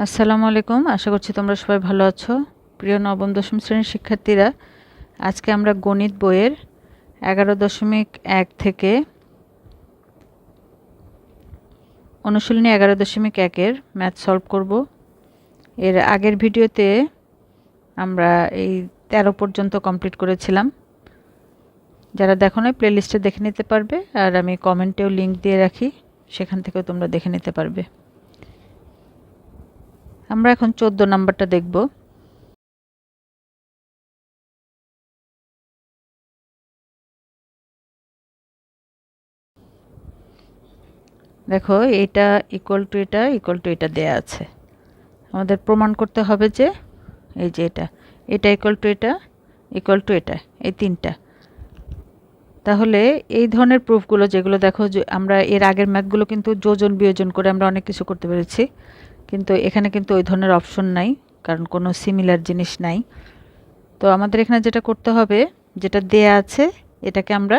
আসসালামু আলাইকুম। আশা করছি তোমরা সবাই ভালো আছো। প্রিয় নবম, দশম শ্রেণির শিক্ষার্থীরা, আজকে আমরা গণিত বইয়ের এগারো দশমিক এক থেকে অনুশীলনী এগারো দশমিক একের ম্যাথ সলভ করব। এর আগের ভিডিওতে আমরা এই তেরো পর্যন্ত কমপ্লিট করেছিলাম। যারা দেখো না প্লেলিস্টে দেখে নিতে পারবে, আর আমি কমেন্টেও লিংক দিয়ে রাখি, সেখান থেকেও তোমরা দেখে নিতে পারবে। আমরা এখন চোদ্দ নাম্বারটা দেখব। দেখো, এটা ইকুয়াল টু এটা ইকুয়াল টু এটা দেয়া আছে। আমাদের প্রমাণ করতে হবে যে, এই যে এটা এটা ইকুয়াল টু এটা ইকুয়াল টু এটা, এই তিনটা। তাহলে এই ধরনের প্রুফগুলো যেগুলো দেখো আমরা এর আগের ম্যাথগুলো কিন্তু যোজন বিয়োজন করে আমরা অনেক কিছু করতে পেরেছি। কিন্তু এখানে কিন্তু ওই ধরনের অপশন নাই, কারণ কোনো সিমিলার জিনিস নাই। তো আমাদের এখানে যেটা করতে হবে, যেটা দেয়া আছে, এটাকে আমরা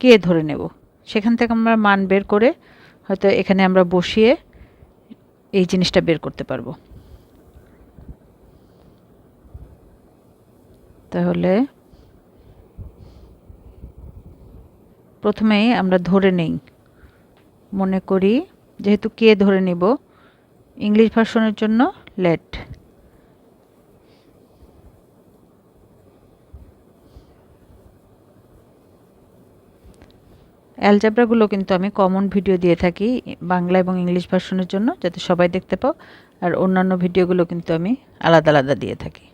কে ধরে নেব। সেখান থেকে আমরা মান বের করে হয়তো এখানে আমরা বসিয়ে এই জিনিসটা বের করতে পারব। তাহলে প্রথমেই আমরা ধরে নেই। মনে করি, যেহেতু কে ধরে নিব ইংলিশ ভার্সনের জন্য লেট অ্যালজাবরাগুলো কিন্তু আমি কমন ভিডিও দিয়ে থাকি, বাংলা এবং ইংলিশ ভার্সনের জন্য, যাতে সবাই দেখতে পাও। আর অন্যান্য ভিডিওগুলো কিন্তু আমি আলাদা আলাদা দিয়ে থাকি।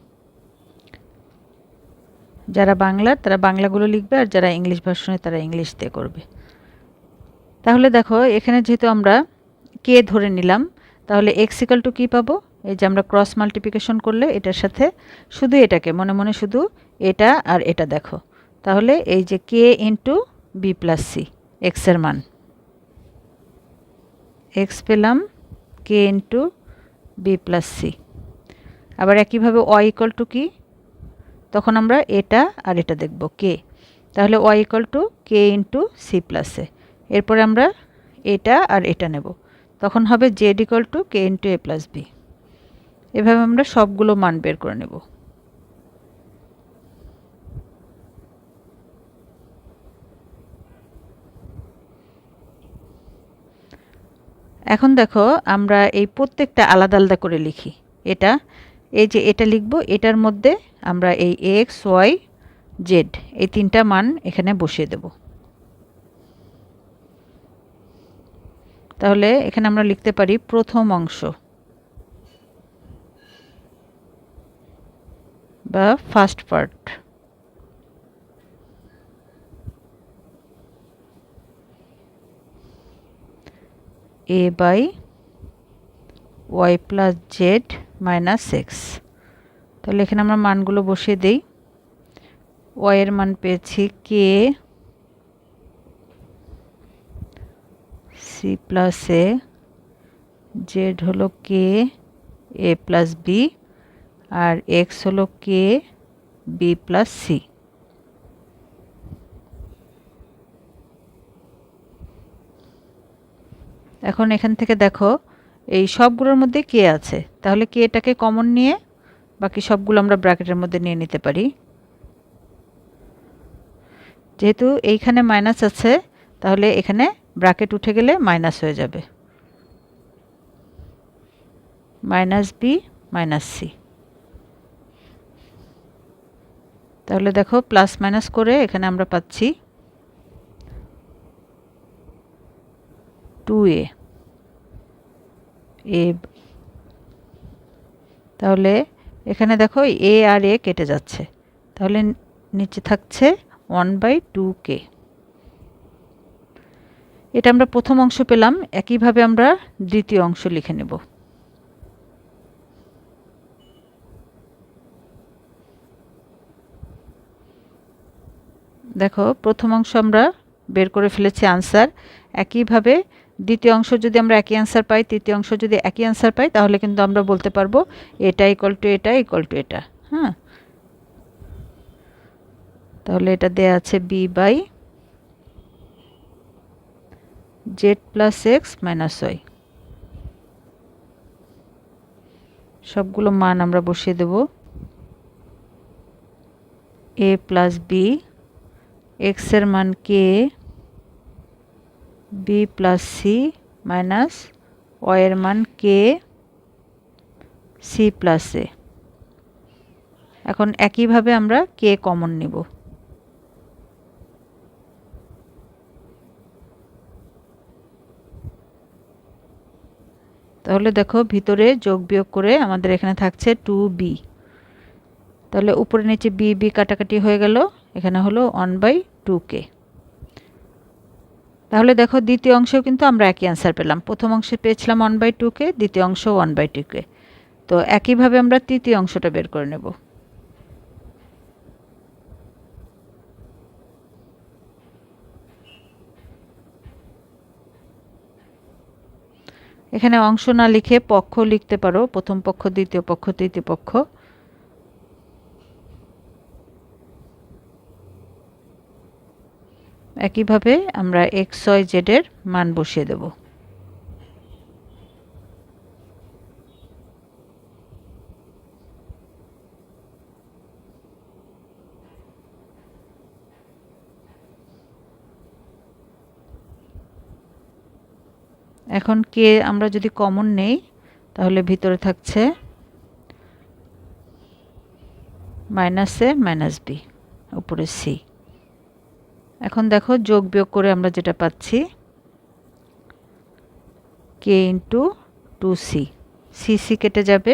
যারা বাংলার, তারা বাংলাগুলো লিখবে, আর যারা ইংলিশ ভার্সনে তারা ইংলিশ দিয়ে করবে। তাহলে দেখো, এখানে যেহেতু আমরা কে ধরে নিলাম তাহলে এক্সিক্যাল টু কী পাবো? এই যে আমরা ক্রস মাল্টিপ্লিকেশন করলে এটার সাথে শুধু এটাকে, মনে মনে শুধু এটা আর এটা দেখো। তাহলে এই যে K into B plus C এক্সের মান। এক্স পেলাম K into B plus C আবার একইভাবে ওয়াই ইকাল টু কি? তখন আমরা এটা আর এটা দেখব কে তাহলে Y equal to K into C প্লাসে এরপরে আমরা এটা আর এটা নেব। তখন হবে Z equal to K into A plus B এভাবে আমরা সবগুলো মান বের করে নেব। এখন দেখো আমরা এই প্রত্যেকটা আলাদা আলাদা করে লিখি। এটা, এই যে এটা লিখব, এটার মধ্যে আমরা এই এক্স ওয়াই জেড এই তিনটা মান এখানে বসিয়ে দেব। তাহলে এখানে আমরা লিখতে পারি প্রথম অংশ বা first part A by Y plus Z minus X তাহলে এখানে আমরা মানগুলো বসিয়ে দিই। ওয়াইয়ের মান পেয়েছি K C plus A, Z হলো কে, এ প্লাস বি, আর এক্স হলো কে, বি প্লাস সি। এখন এখান থেকে দেখো, এই সবগুলোর মধ্যে কে আছে? তাহলে কে এটাকে কমন নিয়ে, বাকি সবগুলো আমরা ব্র্যাকেটের মধ্যে নিয়ে নিতে পারি। যেহেতু এইখানে মাইনাস আছে, তাহলে এখানে ব্র্যাকেট উঠে গেলে মাইনাস হয়ে যাবে। Minus B, minus C. তাহলে দেখো, প্লাস মাইনাস করে এখানে আমরা পাচ্ছি টু এ। এ তাহলে এখানে দেখো, এ আর এ কেটে যাচ্ছে। তাহলে নিচে থাকছে ওয়ান বাই টু কে। এটা আমরা প্রথম অংশ পেলাম, একইভাবে আমরা দ্বিতীয় অংশ লিখে নেব। দেখো, প্রথম অংশ আমরা বের করে ফেলেছি আনসার। একইভাবে দ্বিতীয় অংশ যদি আমরা একই অ্যান্সার পাই, তৃতীয় অংশ যদি একই অ্যান্সার পাই, তাহলে কিন্তু আমরা বলতে পারব এটা ইকুয়াল টু এটা ইকুয়াল টু এটা হ্যাঁ? তাহলে এটা দেয়া আছে B by Z plus X minus Y. সবগুলো মান আমরা বসিয়ে দেব। এ প্লাস বি এক্সের মান K? B plus C minus ওয়ের মান কে? সি প্লাস এ। এখন একইভাবে আমরা কে কমন নিব। তাহলে দেখো ভিতরে যোগ বিয়োগ করে আমাদের এখানে থাকছে টু বি তাহলে উপরে নিচে বি বি কাটাকাটি হয়ে গেল, এখানে হলো ওয়ান বাই টু কে তাহলে দেখো দ্বিতীয় অংশেও কিন্তু আমরা একই অ্যান্সার পেলাম। প্রথম অংশে পেয়েছিলাম ওয়ান বাই টু কে দ্বিতীয় অংশ ওয়ান বাই টু কে তো একইভাবে আমরা তৃতীয় অংশটা বের করে নেব। এখানে অংশ না লিখে পক্ষ লিখতে পারো। প্রথম পক্ষ, দ্বিতীয় পক্ষ, তৃতীয় পক্ষ। একইভাবে আমরা এক্স ওয়াই জেডের মান বসিয়ে দেব। এখন কে আমরা যদি কমন নেই, তাহলে ভিতরে থাকছে মাইনাস এ মাইনাস বি উপরে সি এখন দেখো যোগ বিয়োগ করে আমরা যেটা পাচ্ছি K into two C C C কেটে যাবে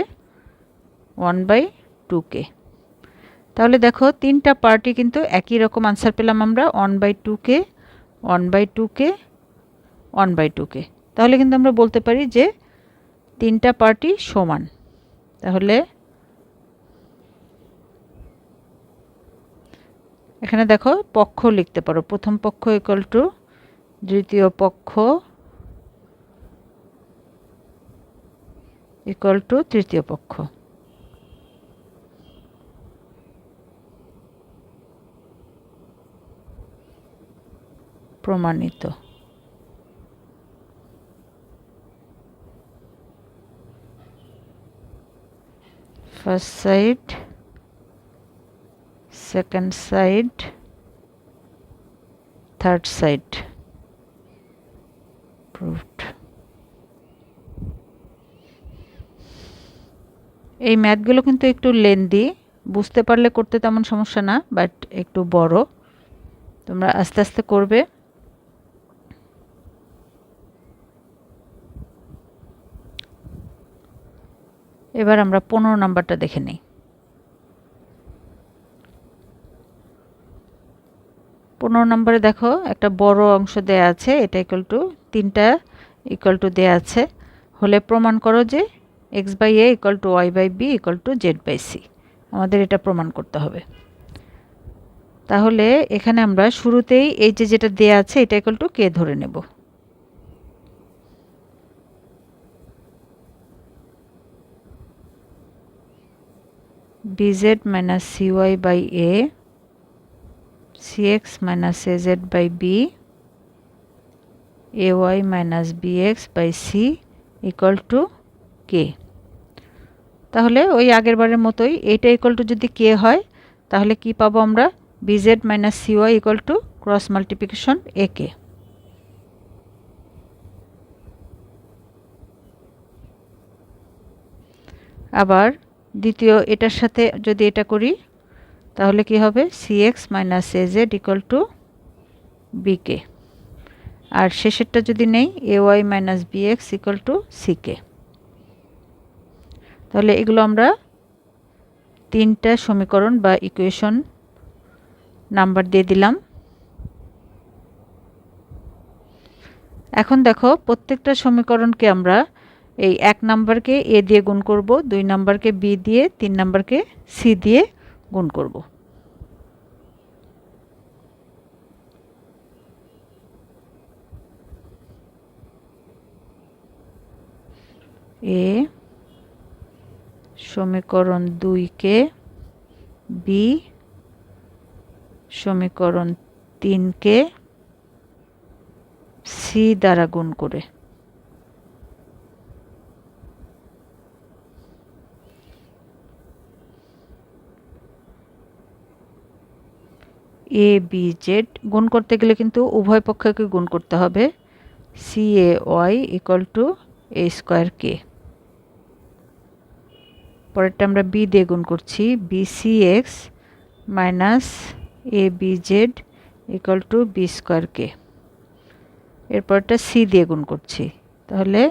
ওয়ান বাই টু কে তাহলে দেখো তিনটা পার্টি কিন্তু একই রকম আনসার পেলাম আমরা one by two K one by two K one by two K তাহলে কিন্তু আমরা বলতে পারি যে তিনটা পার্টি সমান। তাহলে এখানে দেখো পক্ষ লিখতে পারো। প্রথম পক্ষ ইকুয়াল টু দ্বিতীয় পক্ষ ইকুয়াল টু তৃতীয় পক্ষ। প্রমাণিত। First side second side, third side. Proved এই ম্যাথগুলো কিন্তু একটু লেন্দি, বুঝতে পারলে করতে তেমন সমস্যা না, বাট একটু বড়। তোমরা আস্তে আস্তে করবে। এবার আমরা পনেরো নাম্বারটা দেখে নিই। পনেরো নম্বরে দেখো, একটা বড় অংশ দেয়া আছে, এটা ইকুয়াল টু তিনটা ইকুয়াল টু দেয়া আছে। হলে প্রমাণ করো যে X by A equal to Y by B equal to Z by C আমাদের এটা প্রমাণ করতে হবে। তাহলে এখানে আমরা শুরুতেই এই যে যেটা দেয়া আছে, এটা ইকুয়াল টু কে ধরে নেব। B Z minus C Y by A cx minus az by b, ay minus bx by c equal to k. তাহলে ওই আগের বারের মতোই এইটা ইকুয়াল টু যদি কে হয়, তাহলে কি পাবো আমরা? B Z minus C Y equal to cross multiplication এ কে আবার দ্বিতীয় এটার সাথে যদি এটা করি, তাহলে কি হবে? C X minus A Z equal to বিকে আর শেষেরটা যদি নেই A Y minus B X equal to সিকে তাহলে এগুলো আমরা তিনটা সমীকরণ বা ইকুয়েশন নাম্বার দিয়ে দিলাম। এখন দেখো, প্রত্যেকটা সমীকরণকে আমরা এই এক নাম্বারকে এ দিয়ে গুণ করব, দুই নাম্বারকে বি দিয়ে, তিন নাম্বারকে সি দিয়ে গুণ করব। এ সমীকরণ দুইকে বি সমীকরণ তিনকে সি দ্বারা গুণ করে। এ বি জেড গুণ করতে গেলে কিন্তু উভয় পক্ষকে গুণ করতে হবে। C A Y equal to A square K পরেরটা আমরা বি দিয়ে গুণ করছি। B C X minus A B Z equal to B square K এরপরটা সি দিয়ে গুণ করছি। তাহলে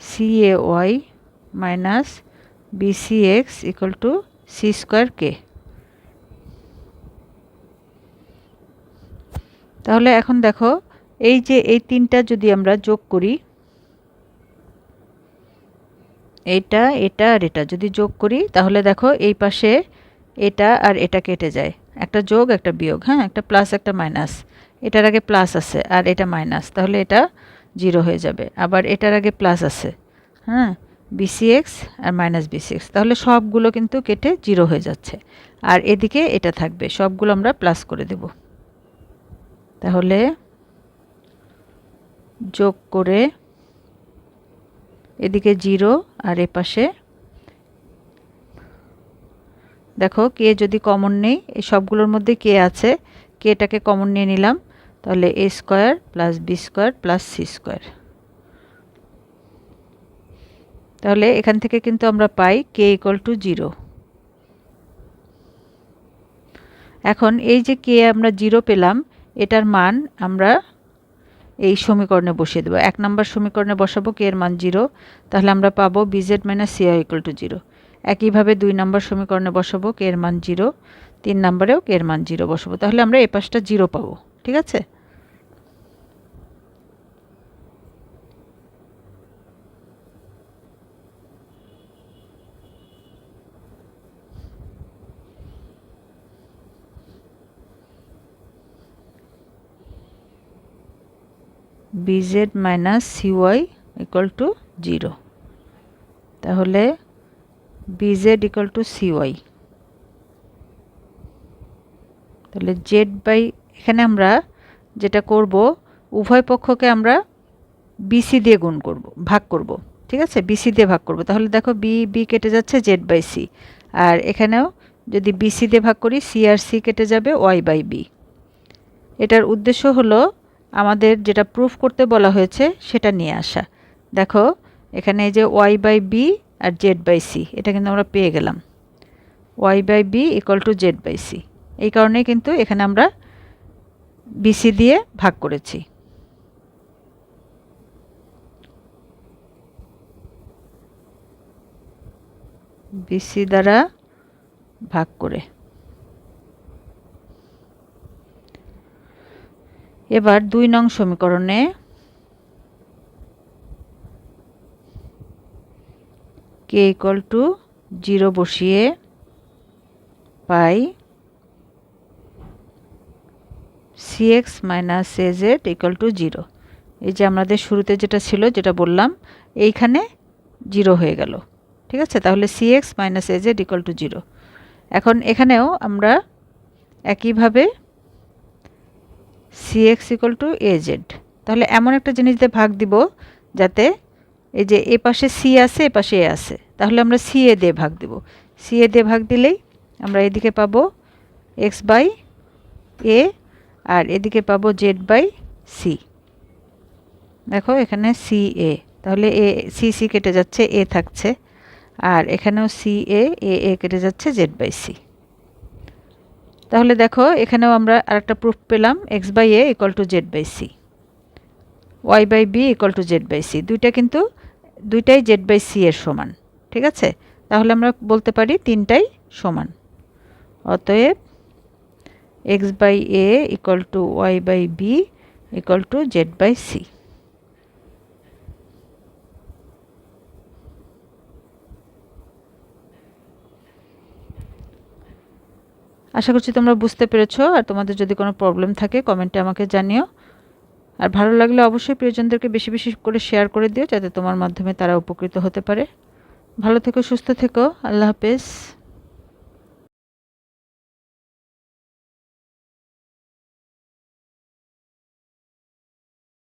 C A Y minus B C X equal to C square K তাহলে এখন দেখো, এই যে এই তিনটা যদি আমরা যোগ করি, এটা এটা আর এটা যদি যোগ করি, তাহলে দেখো এই পাশে এটা আর এটা কেটে যায়। একটা যোগ, একটা বিয়োগ হ্যাঁ? একটা প্লাস একটা মাইনাস এটার আগে প্লাস আছে আর এটা মাইনাস তাহলে এটা জিরো হয়ে যাবে। আবার এটার আগে প্লাস আছে হ্যাঁ? বিসিএক্স আর মাইনাস বিসিএক্স তাহলে সবগুলো কিন্তু কেটে জিরো হয়ে যাচ্ছে। আর এদিকে এটা থাকবে, সবগুলো আমরা প্লাস করে দেব। তাহলে যোগ করে এদিকে জিরো আর এপাশে দেখো, কে যদি কমন নেই, এই সবগুলোর মধ্যে কে আছে, কেটাকে কমন নিয়ে নিলাম, তাহলে A square plus B square plus C square. তাহলে এখান থেকে কিন্তু আমরা পাই কে ইকুয়াল টু জিরো এখন এই যে কে আমরা জিরো পেলাম এটার মান আমরা এই সমীকরণে বসিয়ে দেবো। এক নম্বর সমীকরণে বসাবো কে এর মান জিরো, তাহলে আমরা পাবো B Z minus C Y equal to zero. একইভাবে দুই নম্বর সমীকরণে বসাবো কে এর মান জিরো, তিন নম্বরেও কে এর মান জিরো বসাবো। তাহলে আমরা এ পাশটা জিরো পাবো, ঠিক আছে? BZ minus CY equal to zero তাহলে বিজেড ইকুয়াল টু সিওয়াই তাহলে জেড বাই এখানে আমরা যেটা করব, উভয় পক্ষকে আমরা বিসি দিয়ে গুণ করব, ভাগ করব, ঠিক আছে? বিসি দিয়ে ভাগ করব। তাহলে দেখো বি বি কেটে যাচ্ছে জেড বাই সি আর এখানেও যদি বিসি দিয়ে ভাগ করি সি আর সি কেটে যাবে ওয়াই বাই বি এটার উদ্দেশ্য হলো আমাদের যেটা প্রুফ করতে বলা হয়েছে সেটা নিয়ে আসা। দেখো, এখানে এই যে ওয়াই বাই বি আর জেড বাই সি এটা কিন্তু আমরা পেয়ে গেলাম। Y by B equal to Z by C এই কারণে কিন্তু এখানে আমরা বিসি দিয়ে ভাগ করেছি। বিসি দ্বারা ভাগ করে। এবার দুই নং সমীকরণে। কে ইকুয়াল টু জিরো বসিয়ে পাই C X minus A Z equal to zero এই যে আমাদের শুরুতে যেটা ছিল, যেটা বললাম, এইখানে জিরো হয়ে গেল। ঠিক আছে? তাহলে C X minus A Z to zero এখন এখানেও আমরা একইভাবে C X equal to A Z তাহলে এমন একটা জিনিস দিয়ে ভাগ দিব যাতে এই যে এ পাশে সি আছে, এ পাশে এ আছে। তাহলে আমরা সি এ দিয়ে ভাগ দিব। সি এ দিয়ে ভাগ দিলেই আমরা এদিকে পাবো এক্স বাই এ আর এদিকে পাবো জেড বাই সি দেখো এখানে সি এ তাহলে এ সি সি কেটে যাচ্ছে এ থাকছে। আর এখানেও সি এ এ কেটে যাচ্ছে জেড বাই সি তাহলে দেখো, এখানেও আমরা আরেকটা প্রুফ পেলাম X by A equal to Z by C Y by B equal to Z by C দুইটা কিন্তু, দুইটাই জেড বাই সি এর সমান, ঠিক আছে? তাহলে আমরা বলতে পারি তিনটাই সমান। অতএব X by A equal to Y by B equal to Z by C আশা করছি তোমরা বুঝতে পেরেছ, আর তোমাদের যদি কোনো প্রবলেম থাকে কমেন্টে আমাকে জানিও। আর ভালো লাগলে অবশ্যই প্রিয়জনদেরকে বেশি বেশি করে শেয়ার করে দিও, যাতে তোমার মাধ্যমে তারা উপকৃত হতে পারে। ভালো থেকো, সুস্থ থেকো, আল্লাহ হাফেজ।